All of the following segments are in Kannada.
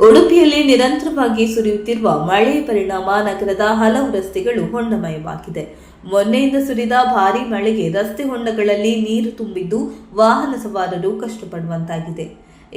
ಉಡುಪಿಯಲ್ಲಿ ನಿರಂತರವಾಗಿ ಸುರಿಯುತ್ತಿರುವ ಮಳೆ ಪರಿಣಾಮ ನಗರದ ಹಲವು ರಸ್ತೆಗಳು ಹೊಂಡಮಯವಾಗಿದೆ. ಮೊನ್ನೆಯಿಂದ ಸುರಿದ ಭಾರೀ ಮಳೆಗೆ ರಸ್ತೆ ಹೊಂಡಗಳಲ್ಲಿ ನೀರು ತುಂಬಿದ್ದು ವಾಹನ ಸವಾರರು ಕಷ್ಟಪಡುವಂತಾಗಿದೆ.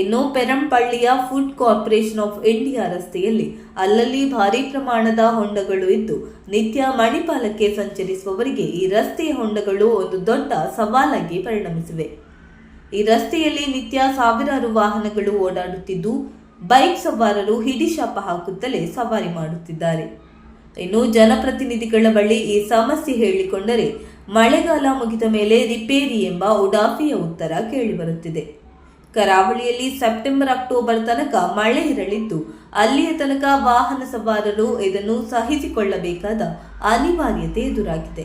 ಇನ್ನು ಪೆರಂಪಳ್ಳಿಯ ಫುಡ್ ಕಾರ್ಪೊರೇಷನ್ ಆಫ್ ಇಂಡಿಯಾ ರಸ್ತೆಯಲ್ಲಿ ಅಲ್ಲಲ್ಲಿ ಭಾರೀ ಪ್ರಮಾಣದ ಹೊಂಡಗಳು ಇದ್ದು, ನಿತ್ಯ ಮಣಿಪಾಲಕ್ಕೆ ಸಂಚರಿಸುವವರಿಗೆ ಈ ರಸ್ತೆಯ ಹೊಂಡಗಳು ಒಂದು ದೊಡ್ಡ ಸವಾಲಾಗಿ ಪರಿಣಮಿಸಿವೆ. ಈ ರಸ್ತೆಯಲ್ಲಿ ನಿತ್ಯ ಸಾವಿರಾರು ವಾಹನಗಳು ಓಡಾಡುತ್ತಿದ್ದು ಬೈಕ್ ಸವಾರರು ಹಿಡಿಶಾಪ ಹಾಕುತ್ತಲೇ ಸವಾರಿ ಮಾಡುತ್ತಿದ್ದಾರೆ. ಇನ್ನು ಜನಪ್ರತಿನಿಧಿಗಳ ಬಳಿ ಈ ಸಮಸ್ಯೆ ಹೇಳಿಕೊಂಡರೆ ಮಳೆಗಾಲ ಮುಗಿದ ಮೇಲೆ ರಿಪೇರಿ ಎಂಬ ಉಡಾಫಿಯ ಉತ್ತರ ಕೇಳಿಬರುತ್ತಿದೆ. ಕರಾವಳಿಯಲ್ಲಿ ಸೆಪ್ಟೆಂಬರ್ ಅಕ್ಟೋಬರ್ ತನಕ ಮಳೆ ಇರಲಿದ್ದು, ಅಲ್ಲಿಯ ತನಕ ವಾಹನ ಸವಾರರು ಇದನ್ನು ಸಹಿಸಿಕೊಳ್ಳಬೇಕಾದ ಅನಿವಾರ್ಯತೆ ಎದುರಾಗಿದೆ.